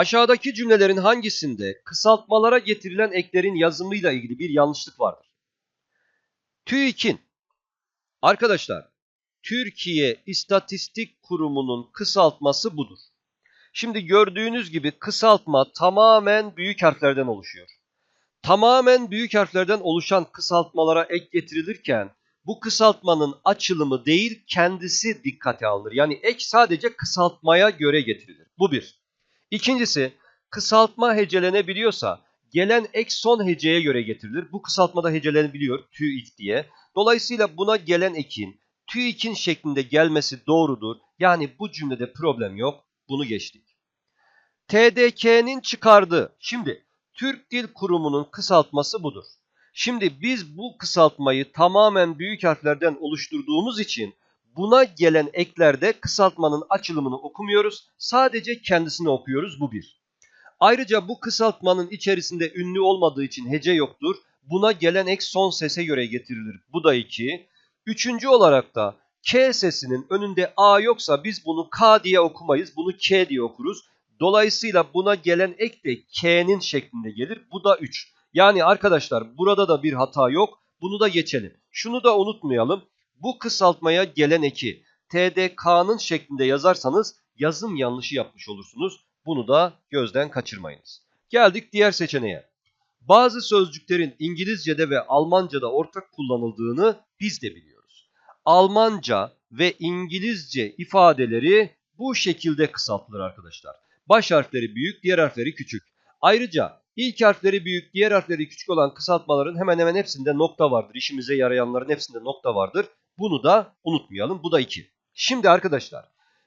Aşağıdaki cümlelerin hangisinde kısaltmalara getirilen eklerin yazımıyla ilgili bir yanlışlık vardır? TÜİK'in Arkadaşlar, Türkiye İstatistik Kurumu'nun kısaltması budur. Şimdi gördüğünüz gibi kısaltma tamamen büyük harflerden oluşuyor. Tamamen büyük harflerden oluşan kısaltmalara ek getirilirken bu kısaltmanın açılımı değil kendisi dikkate alınır. Yani ek sadece kısaltmaya göre getirilir. Bu bir. İkincisi kısaltma hecelenebiliyorsa gelen ek son heceye göre getirilir. Bu kısaltmada hecelenebiliyor TÜİK diye. Dolayısıyla buna gelen ekin TÜİK'in şeklinde gelmesi doğrudur. Yani bu cümlede problem yok. Bunu geçtik. TDK'nin çıkardığı. Şimdi Türk Dil Kurumu'nun kısaltması budur. Şimdi biz bu kısaltmayı tamamen büyük harflerden oluşturduğumuz için buna gelen eklerde kısaltmanın açılımını okumuyoruz. Sadece kendisini okuyoruz. Bu bir. Ayrıca bu kısaltmanın içerisinde ünlü olmadığı için hece yoktur. Buna gelen ek son sese göre getirilir. Bu da 2. Üçüncü olarak da K sesinin önünde A yoksa biz bunu K diye okumayız. Bunu K diye okuruz. Dolayısıyla buna gelen ek de K'nin şeklinde gelir. Bu da 3. Yani arkadaşlar burada da bir hata yok. Bunu da geçelim. Şunu da unutmayalım. Bu kısaltmaya gelen eki TDK'nın şeklinde yazarsanız yazım yanlışı yapmış olursunuz. Bunu da gözden kaçırmayınız. Geldik diğer seçeneğe. Bazı sözcüklerin İngilizce'de ve Almanca'da ortak kullanıldığını biz de biliyoruz. Almanca ve İngilizce ifadeleri bu şekilde kısaltılır arkadaşlar. Baş harfleri büyük, diğer harfleri küçük. Ayrıca ilk harfleri büyük, diğer harfleri küçük olan kısaltmaların hemen hemen hepsinde nokta vardır. İşimize yarayanların hepsinde nokta vardır. Bunu da unutmayalım. Bu da 2. Şimdi arkadaşlar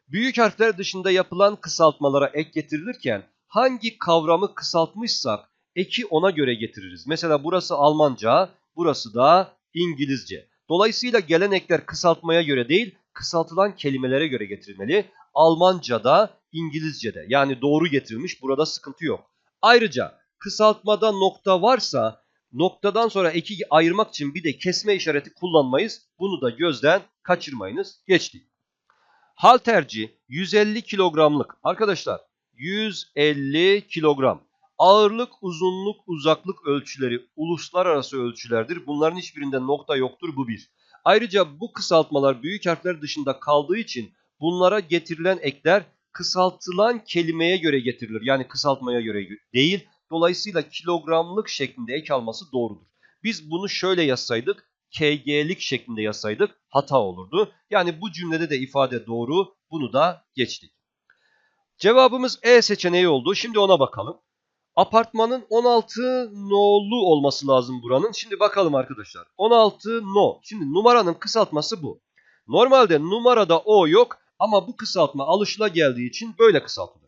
büyük harfler dışında yapılan kısaltmalara ek getirilirken hangi kavramı kısaltmışsak eki ona göre getiririz. Mesela burası Almanca, burası da İngilizce. Dolayısıyla gelen ekler kısaltmaya göre değil, kısaltılan kelimelere göre getirilmeli. Almanca'da, İngilizce'de. Yani doğru getirilmiş, burada sıkıntı yok. Ayrıca kısaltmada nokta varsa noktadan sonra eki ayırmak için bir de kesme işareti kullanmayız. Bunu da gözden kaçırmayınız. Geçtik. Halterci 150 kilogramlık. Arkadaşlar 150 kilogram. Ağırlık, uzunluk, uzaklık ölçüleri uluslararası ölçülerdir. Bunların hiçbirinde nokta yoktur. Bu bir. Ayrıca bu kısaltmalar büyük harfler dışında kaldığı için bunlara getirilen ekler kısaltılan kelimeye göre getirilir. Yani kısaltmaya göre değil. Dolayısıyla kilogramlık şeklinde ek alması doğrudur. Biz bunu şöyle yazsaydık, kg'lik şeklinde yazsaydık hata olurdu. Yani bu cümlede de ifade doğru. Bunu da geçtik. Cevabımız E seçeneği oldu. Şimdi ona bakalım. Apartmanın 16 nolu olması lazım buranın. Şimdi bakalım arkadaşlar. 16 no. Şimdi numaranın kısaltması bu. Normalde numarada o yok ama bu kısaltma alışıla geldiği için böyle kısaltılır.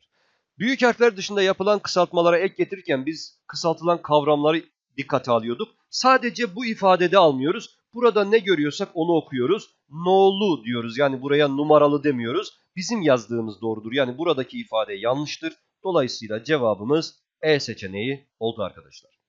Büyük harfler dışında yapılan kısaltmalara ek getirirken biz kısaltılan kavramları dikkate alıyorduk. Sadece bu ifadede almıyoruz. Burada ne görüyorsak onu okuyoruz. Nolu diyoruz. Yani buraya numaralı demiyoruz. Bizim yazdığımız doğrudur. Yani buradaki ifade yanlıştır. Dolayısıyla cevabımız E seçeneği oldu arkadaşlar.